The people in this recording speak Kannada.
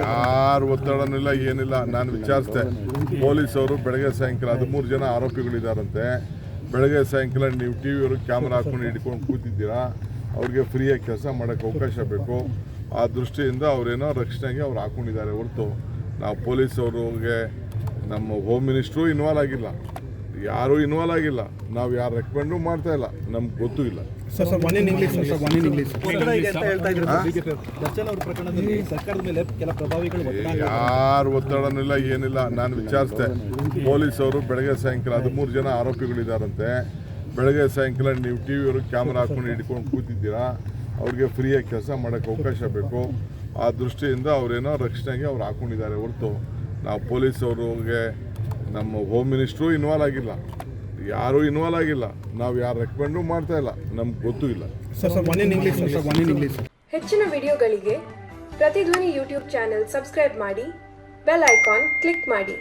ಯಾರು ಒತ್ತಡನಿಲ್ಲ ಏನಿಲ್ಲ ನಾನು ವಿಚಾರಿಸಿದೆ. ಪೊಲೀಸ್ ಅವರು ಬೆಳಗ್ಗೆ ಸಾಯಂಕಾಲ ಹದಿಮೂರು ಜನ ಆರೋಪಿಗಳಿದ್ದಾರಂತೆ. ಬೆಳಗ್ಗೆ ಸಾಯಂಕಾಲ ನೀವು ಟಿ ವಿಯವರು ಕ್ಯಾಮ್ರಾ ಹಾಕೊಂಡು ಹಿಡ್ಕೊಂಡು ಕೂತಿದ್ದೀರಾ? ಅವ್ರಿಗೆ ಫ್ರೀಯಾಗಿ ಕೆಲಸ ಮಾಡೋಕ್ಕೆ ಅವಕಾಶ ಬೇಕು. ಆ ದೃಷ್ಟಿಯಿಂದ ಅವರೇನೋ ರಕ್ಷಣೆಗೆ ಅವ್ರು ಹಾಕೊಂಡಿದ್ದಾರೆ ಹೊರತು. ನಾವು ಪೊಲೀಸ್ ಅವ್ರಿಗೆ ನಮ್ಮ ಹೋಮ್ ಮಿನಿಸ್ಟ್ರು ಇನ್ವಾಲ್ವ್ ಆಗಿಲ್ಲ. ಯಾರೂ ಇನ್ವಾಲ್ವ್ ಆಗಿಲ್ಲ. ನಾವು ಯಾರು ರೆಕಮೆಂಡು ಮಾಡ್ತಾ ಇಲ್ಲ. ನಮ್ಗೆ ಗೊತ್ತೂ ಇಲ್ಲ. Sir sir one in English sir one in English ಒತ್ತಡ ಇದೆ ಅಂತ ಹೇಳ್ತಾ ಇದ್ರು ಬಿಜೆಪಿ ದರ್ಶನ್ ಅವ್ರ ಪ್ರಕರಣದಲ್ಲಿ ಸರ್ಕಾರದ ಮೇಲೆ ಕೆಲ ಪ್ರಭಾವಿಗಳು ಒತ್ತಡ ಯಾರು ಒತ್ತಡನಿಲ್ಲ ಏನಿಲ್ಲ. ನಾನು ವಿಚಾರಿಸಿದೆ. ಪೊಲೀಸ್ ಅವರು ಬೆಳಗ್ಗೆ ಸಾಯಂಕಾಲ ಹದಿಮೂರು ಜನ ಆರೋಪಿಗಳಿದ್ದಾರಂತೆ ಬೆಳಗ್ಗೆ ಸಾಯಂಕಾಲ ನೀವು ಟಿ ವಿಯವರು ಕ್ಯಾಮ್ರಾ ಹಾಕೊಂಡು ಹಿಡ್ಕೊಂಡು ಕೂತಿದ್ದೀರಾ? ಅವ್ರಿಗೆ ಫ್ರೀಯಾಗಿ ಕೆಲಸ ಮಾಡೋಕ್ಕೆ ಅವಕಾಶ ಬೇಕು. ಆ ದೃಷ್ಟಿಯಿಂದ ಅವರೇನೋ ರಕ್ಷಣೆಗೆ ಅವ್ರು ಹಾಕೊಂಡಿದ್ದಾರೆ ಹೊರತು. ನಾವು ಪೊಲೀಸ್ ಅವ್ರಿಗೆ ನಮ್ಮ ಹೋಮ್ ಮಿನಿಸ್ಟ್ರು ಇನ್ವಾಲ್ವ್ ಆಗಿಲ್ಲ. ಯಾರೂ ಇನ್ವಾಲ್ವ್ ಆಗಿಲ್ಲ. ನಾವು ಯಾರು ರೆಕಮೆಂಡು ಮಾಡ್ತಾ ಇಲ್ಲ. ನಮ್ಗೆ ಗೊತ್ತೂ ಇಲ್ಲ. Sir sir one English sir one English ಹೆಚ್ಚಿನ ವಿಡಿಯೋಗಳಿಗೆ ಪ್ರತಿಧ್ವನಿ ಯೂಟ್ಯೂಬ್ ಚಾನೆಲ್ ಸಬ್ಸ್ಕ್ರೈಬ್ ಮಾಡಿ ಬೆಲ್ ಐಕಾನ್ ಕ್ಲಿಕ್ ಮಾಡಿ.